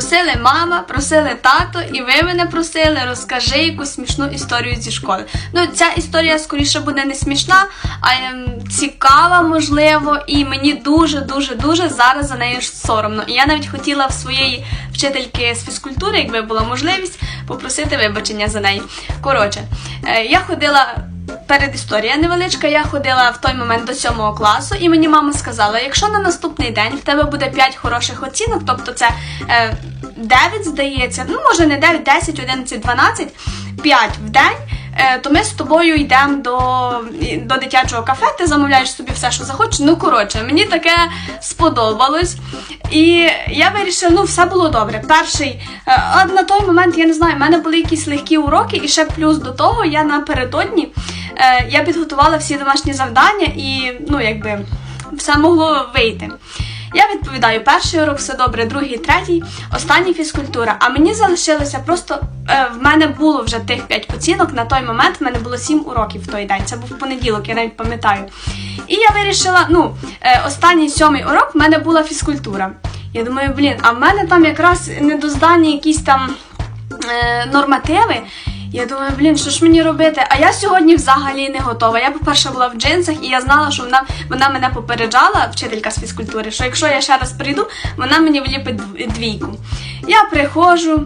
Просили мама, просили тато, і ви мене просили, розкажи якусь смішну історію зі школи. Ну, ця історія скоріше буде не смішна, а ем, цікава, можливо, і мені дуже, дуже, дуже зараз за нею соромно. І я навіть хотіла в своєї вчительки з фізкультури, якби була можливість, попросити вибачення за неї. Коротше, е, я ходила. Перед історія невеличка, я ходила в той момент до сьомого класу, і мені мама сказала: якщо на наступний день в тебе буде 5 хороших оцінок, тобто це е, 9, здається, ну може не 9, 10, 11, 12, 5 в день, е, то ми з тобою йдемо до, до дитячого кафе, ти замовляєш собі все, що захочеш. Ну, коротше, мені таке сподобалось. І я вирішила, ну, все було добре. Перший, е, а на той момент, я не знаю, в мене були якісь легкі уроки, і ще плюс до того я напередодні е, я підготувала всі домашні завдання і, ну, якби, все могло вийти. Я відповідаю, перший урок все добре, другий, третій, останній фізкультура. А мені залишилося просто е, в мене було вже тих 5 оцінок. На той момент в мене було 7 уроків в той день. Це був понеділок, я навіть пам'ятаю. І я вирішила, ну, е, останній сьомий урок в мене була фізкультура. Я думаю, блін, а в мене там якраз недоздані якісь там е, нормативи. Я думаю, блін, що ж мені робити? А я сьогодні взагалі не готова. Я, по-перше, була в джинсах, і я знала, що вона, вона мене попереджала, вчителька з фізкультури, що якщо я ще раз прийду, вона мені вліпить двійку. Я приходжу.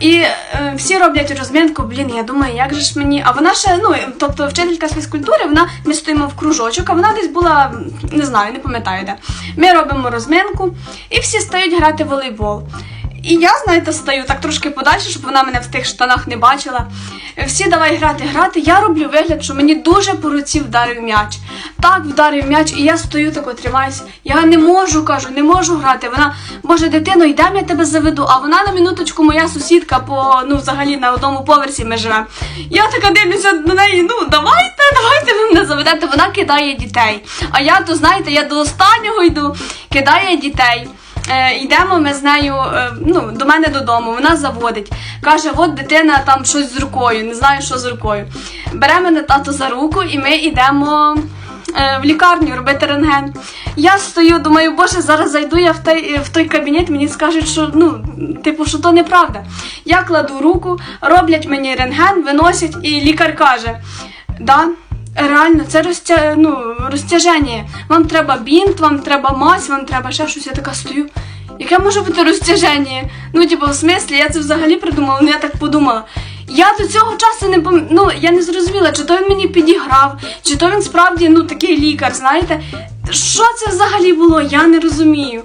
І е, всі роблять розмінку, блін, я думаю, як же ж мені. А вона ще, ну, тобто вчителька з фізкультури, вона ми стоїмо в кружочок, а вона десь була, не знаю, не пам'ятаю де. Ми робимо розминку, і всі стають грати в волейбол. І я, знаєте, стою так трошки подальше, щоб вона мене в тих штанах не бачила. Всі давай грати, грати. Я роблю вигляд, що мені дуже по руці вдарив м'яч. Так вдарив м'яч, і я стою тако тримаюся. Я не можу, кажу, не можу грати. Вона, боже, дитино, йдемо, я тебе заведу. А вона на минуточку моя сусідка по ну взагалі на одному поверсі ми живемо. Я така дивлюся на неї, ну давайте, давайте ви мене заведете. Вона кидає дітей. А я то знаєте, я до останнього йду, кидає дітей. Е, йдемо ми з нею е, ну, до мене додому, вона заводить. Каже, от дитина там щось з рукою, не знаю, що з рукою. Бере мене тато за руку і ми йдемо е, в лікарню робити рентген. Я стою, думаю, боже, зараз зайду я в той, в той кабінет, мені скажуть, що ну, типу, що то неправда. Я кладу руку, роблять мені рентген, виносять, і лікар каже: да, Реально, це розтя... ну, розтяження. Вам треба бінт, вам треба мазь, вам треба ще щось. Я така стою. Яке може бути розтяження? Ну, типу, в смислі, я це взагалі придумала, ну я так подумала. Я до цього часу не пам... ну, я не зрозуміла, чи то він мені підіграв, чи то він справді ну, такий лікар, знаєте. Що це взагалі було? Я не розумію.